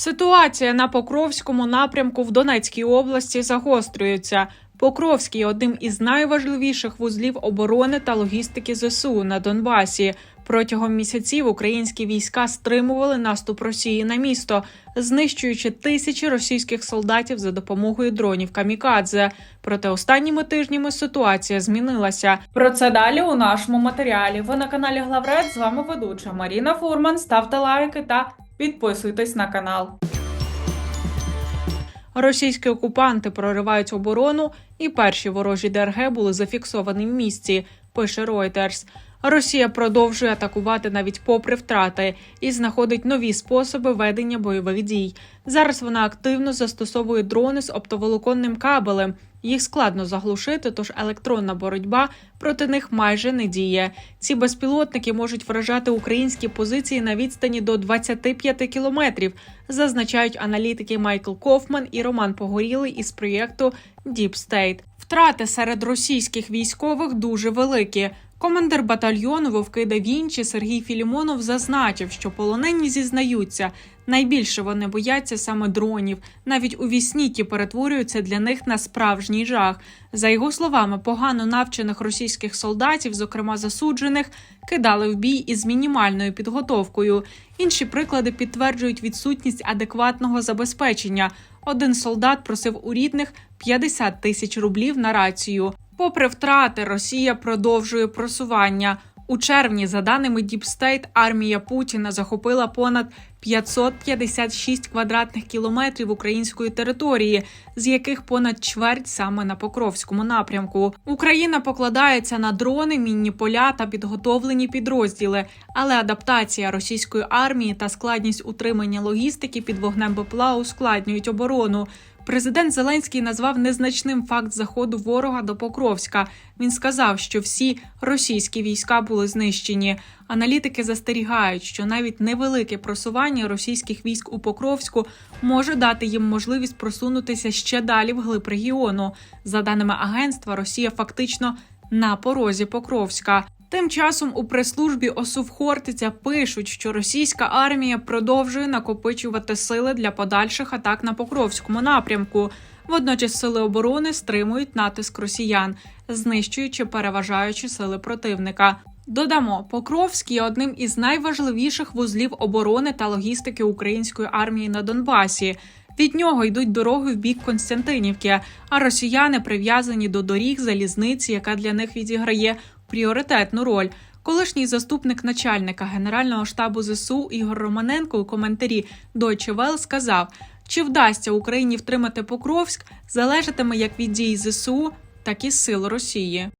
Ситуація на Покровському напрямку в Донецькій області загострюється. Покровський одним із найважливіших вузлів оборони та логістики ЗСУ на Донбасі. Протягом місяців українські війська стримували наступ Росії на місто, знищуючи тисячі російських солдатів за допомогою дронів камікадзе. Проте останніми тижнями ситуація змінилася. Про це далі у нашому матеріалі. Ви на каналі Главред. З вами ведуча Маріна Фурман. Ставте лайки та підписуйтесь на канал. Російські окупанти проривають оборону, і перші ворожі ДРГ були зафіксовані в місті. Пише Reuters. Росія продовжує атакувати навіть попри втрати і знаходить нові способи ведення бойових дій. Зараз вона активно застосовує дрони з оптоволоконним кабелем. Їх складно заглушити, тож електронна боротьба проти них майже не діє. Ці безпілотники можуть вражати українські позиції на відстані до 25 кілометрів, зазначають аналітики Майкл Кофман і Роман Погорілий із проєкту Deep State. Втрати серед російських військових дуже великі. Командир батальйону Вовки да Вінчі Сергій Філімонов зазначив, що полонені зізнаються. Найбільше вони бояться саме дронів. Навіть у вісні ті перетворюються для них на справжній жах. За його словами, погано навчених російських солдатів, зокрема засуджених, кидали в бій із мінімальною підготовкою. Інші приклади підтверджують відсутність адекватного забезпечення. Один солдат просив у рідних 50 тисяч рублів на рацію. Попри втрати, Росія продовжує просування. У червні, за даними Діпстейт, армія Путіна захопила понад 556 квадратних кілометрів української території, з яких понад чверть саме на Покровському напрямку. Україна покладається на дрони, мінні поля та підготовлені підрозділи, але адаптація російської армії та складність утримання логістики під вогнем БПЛА ускладнюють оборону. Президент Зеленський назвав незначним факт заходу ворога до Покровська. Він сказав, що всі російські війська були знищені. Аналітики застерігають, що навіть невелике просування російських військ у Покровську може дати їм можливість просунутися ще далі вглиб регіону. За даними агентства, Росія фактично на порозі Покровська. Тим часом у прес-службі ОСУВ Хортиця пишуть, що російська армія продовжує накопичувати сили для подальших атак на Покровському напрямку. Водночас сили оборони стримують натиск росіян, знищуючи переважаючі сили противника. Додамо, Покровський є одним із найважливіших вузлів оборони та логістики української армії на Донбасі. Від нього йдуть дороги в бік Константинівки, а росіяни прив'язані до доріг залізниці, яка для них відіграє пріоритетну роль. Колишній заступник начальника Генерального штабу ЗСУ Ігор Романенко у коментарі Deutsche Welle сказав, чи вдасться Україні втримати Покровськ, залежатиме як від дій ЗСУ, так і сил Росії.